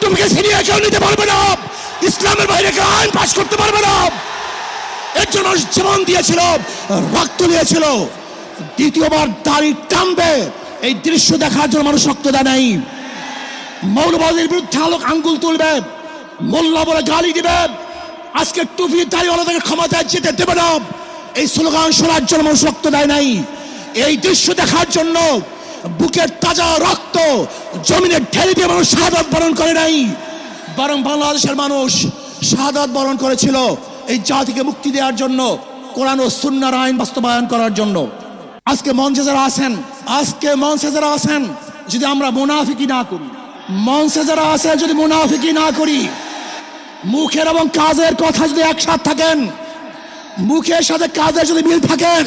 টুপিকে ছিনিয়ে কেউ নিতে পারবে না। ইসলামের বাইরে কেউ আইন পাশ করতে পারবে না। এর জন্য জীবন দিয়েছিল, রক্ত দিয়েছিল দ্বিতীয়বার দাড়ি টানবে। এই দৃশ্য দেখার জন্য মানুষ রক্ত দেয় নাই। মৌলবাদীর বিরুদ্ধে আলোক আঙ্গুল তুলবে। মোল্লা বলে গালি দিবে। আজকে টুপি দাড়িওয়ালাদের ক্ষমতায় যেতে দেবে না। এই স্লোগান শোনার জন্য মানুষ রক্ত দেয় নাই। এই দৃশ্য দেখার জন্য বুকের তাজা রক্ত জমিনে ঢেলে দিয়ে মানুষ শাহাদত বরণ করে নাই। বরং বাংলাদেশের মানুষ শাহাদত বরণ করেছিল এই জাতিকে মুক্তি দেওয়ার জন্য, কোরআন ও সুন্নার আইন বাস্তবায়ন করার জন্য। আজকে মঞ্চে যারা আছেন, আজকে মঞ্চে যারা আছেন, যদি আমরা মুনাফিকি না করি, মঞ্চে যারা আছেন, যদি মুনাফিকি না করি, মুখের এবং কাজের কথা যদি একসাথ থাকেন, মুখের সাথে কাজের যদি মিল থাকেন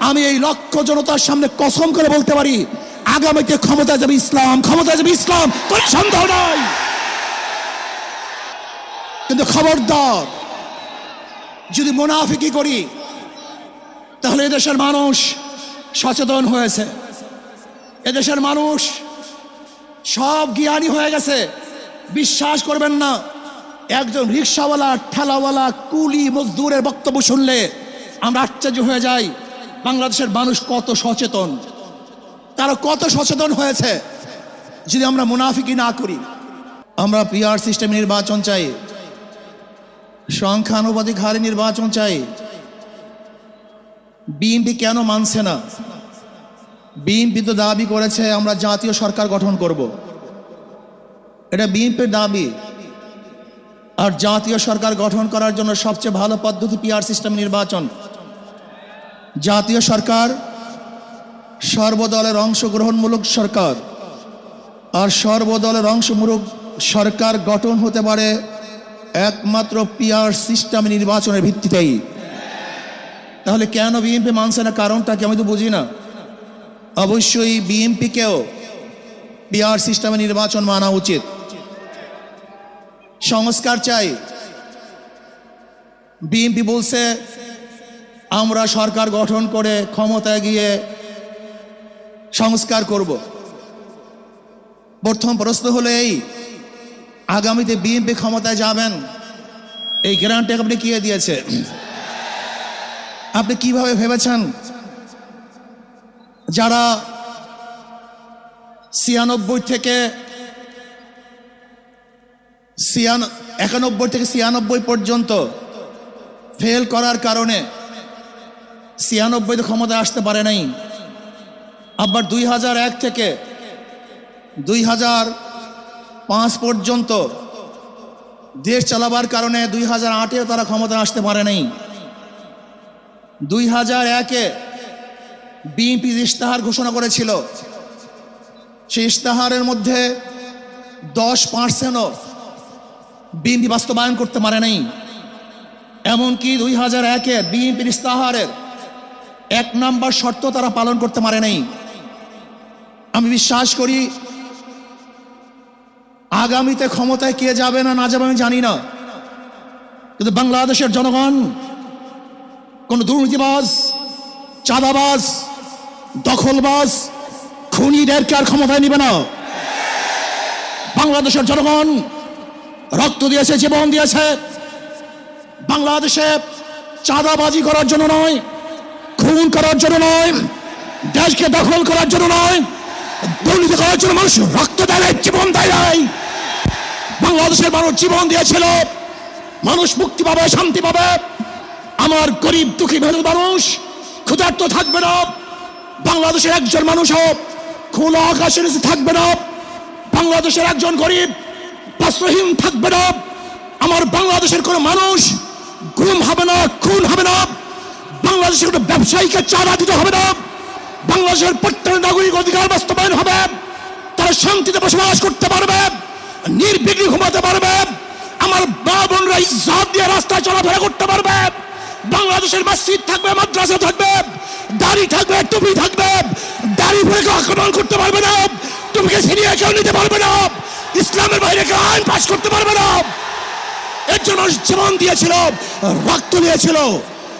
আমি এই লক্ষ জনতার সামনে কসম করে বলতে পারি, আগামীতে ক্ষমতা যাবে ইসলাম ক্ষমতা যাবে ইসলাম, কোনো সন্দেহ নাই। কিন্তু খবরদার, যদি মুনাফিকি করি, তাহলে এদেশের মানুষ সচেতন হয়েছে। এদেশের মানুষ সব জ্ঞানী হয়ে গেছে। বিশ্বাস করবেন না, একজন রিক্সাওয়ালা, ঠেলাওয়ালা, কুলি, মজদুরের বক্তব্য শুনলে আমরা আশ্চর্য হয়ে যাই। বাংলাদেশের মানুষ কত সচেতন? তারা কত সচেতন হয়েছে? যদি আমরা মুনাফিকি না করি, আমরা পিআর সিস্টেম নির্বাচন চাই, সংখ্যানুপাতিক হারে নির্বাচন চাই বিএনপি কেন মানছে না? বিএনপি তো দাবি করেছে, আমরা জাতীয় সরকার গঠন করব। এটা বিএনপির দাবি। আর জাতীয় সরকার গঠন করার জন্য সবচেয়ে ভালো পদ্ধতি পিআর সিস্টেম নির্বাচন। জাতীয় সরকার, সর্বদলের অংশগ্রহণমূলক সরকার আর সর্বদলের অংশমূলক সরকার গঠন হতে পারে একমাত্র পিআর সিস্টেম নির্বাচনের ভিত্তিতেই। তাহলে কেন বিএনপি মানছে না? কারণটা কি আমি তো বুঝি না। অবশ্যই বিএনপিকেও পিআর সিস্টেমে নির্বাচন মানা উচিত। সংস্কার চাই। বিএনপি বলছে আমরা সরকার গঠন করে ক্ষমতায় গিয়ে সংস্কার করব। প্রথম প্রশ্ন হলো এই, আগামীতে বিএনপি ক্ষমতায় যাবেন? এই গ্যারান্টি আপনি কে দিয়েছে? আপনি কীভাবে ভেবেছেন? যারা ছিয়ানব্বই থেকে একানব্বই থেকে ছিয়ানব্বই পর্যন্ত ফেল করার কারণে ছিয়ানব্বইতে ক্ষমতায় আসতে পারে নাই। আবার দুই হাজার এক থেকে দুই হাজার পাঁচ পর্যন্ত দেশ চালাবার কারণে দুই হাজার আটে তারা ক্ষমতায় আসতে পারে নাই। দুই হাজার একে বিএনপি ইশতেহার ঘোষণা করেছিল, সেই ইশতেহারের মধ্যে দশ পার্সেন্টও বিএনপি বাস্তবায়ন করতে পারে নাই। এমনকি দুই হাজার একের বিএনপির ইশতেহারের এক নম্বর শর্ত তারা পালন করতে পারে নাই। আমি বিশ্বাস করি, আগামীতে ক্ষমতায় কে যাবে না না যাবে আমি জানি না। কিন্তু বাংলাদেশের জনগণ, কোন দুর্নীতিবাজ, চাঁদাবাজ, দখলবাজ, খুনিদেরকে আর ক্ষমতায় নিবে না। বাংলাদেশের জনগণ রক্ত দিয়েছে, জীবন দিয়েছে। বাংলাদেশে চাঁদাবাজি করার জন্য নয় খুন করার জন্য নয়, দেশকে দখল করার জন্য নয়, দুর্নীতি করার জন্য মানুষ রক্ত দেয় জীবন দেয় নাই। বাংলাদেশের মানুষ জীবন দিয়েছিল, মানুষ মুক্তি পাবে, শান্তি পাবে। আমার গরিব, দুঃখী মেহনত মানুষ ক্ষুধার্ত থাকবে না। বাংলাদেশের একজন মানুষ হোক, খোলা আকাশের নিচে থাকবে না। বাংলাদেশের একজন গরিব বস্ত্রহীন থাকবে না। আমার বাংলাদেশের কোনো মানুষ গুম হবে না, খুন হবে না। বাংলাদেশের কোনো ব্যবসায়ীকে চাঁদা দিতে হবে না। বাংলাদেশের প্রত্যেক নাগরিক অধিকার বাস্তবায়ন হবে। তারা শান্তিতে বসবাস করতে পারবে, নির্বিঘ্নে ঘুমাতে পারবে। আমার মা বোনরা ইজ্জত দিয়ে রাস্তায় চলাফেরা করতে পারবে। বাংলাদেশের মসজিদ থাকবে, মাদ্রাসা থাকবে, দাড়ি থাকবে, টুপি থাকবে। দাড়ি কেউ আক্রমণ করতে পারবে না। টুপিকে ছিনিয়ে কেউ নিতে পারবে না। ইসলামের বাইরে কেউ আইন পাস করতে পারবে না। এর জন্য জীবন দিয়েছিল, রক্ত দিয়েছিল।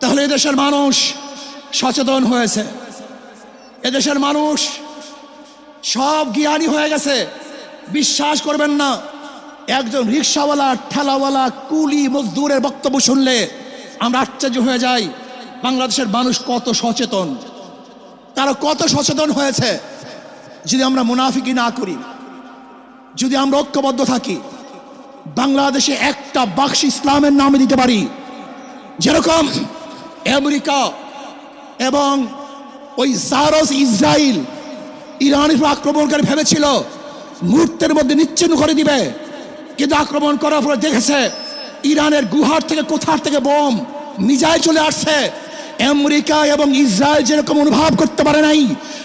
তাহলে এদেশের মানুষ সচেতন হয়েছে। এদেশের মানুষ সব জ্ঞানী হয়ে গেছে। বিশ্বাস করবেন না, একজন রিক্সাওয়ালা, ঠেলাওয়ালা, কুলি, মজদুরের বক্তব্য শুনলে আমরা আশ্চর্য হয়ে যাই, বাংলাদেশের মানুষ কত সচেতন। তারা কত সচেতন হয়েছে, যদি আমরা মুনাফিকি না করি, যদি আমরা ঐক্যবদ্ধ থাকি, বাংলাদেশে একটা বাক্স ইসলামের নামে দিতে পারি, যেরকম আমেরিকা এবং ওই সারস ইসরায়েল ইরানের আক্রমণকারী ভেবেছিল, মুহূর্তের মধ্যে নিচ্ছিন্ন করে দিবে। কিন্তু আক্রমণ করার পরে দেখেছে, ইরানের গুহার থেকে কোথার থেকে বোম মিজাইল চলে আসছে। আমেরিকা এবং ইসরায়েল যেরকম অনুভব করতে পারে নাই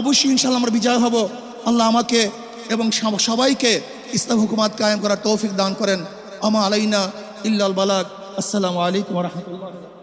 অবশ্যই ইনশাল্লাহ আমরা বিজয় হব। আল্লাহ আমাকে এবং সবাইকে ইসলাম হুকুমাত কায়েম করার তৌফিক দান করেন। আমা আলাইনা ইল্লাল বালাক আসসালামু আলাইকুম রহমতুল্লাহ।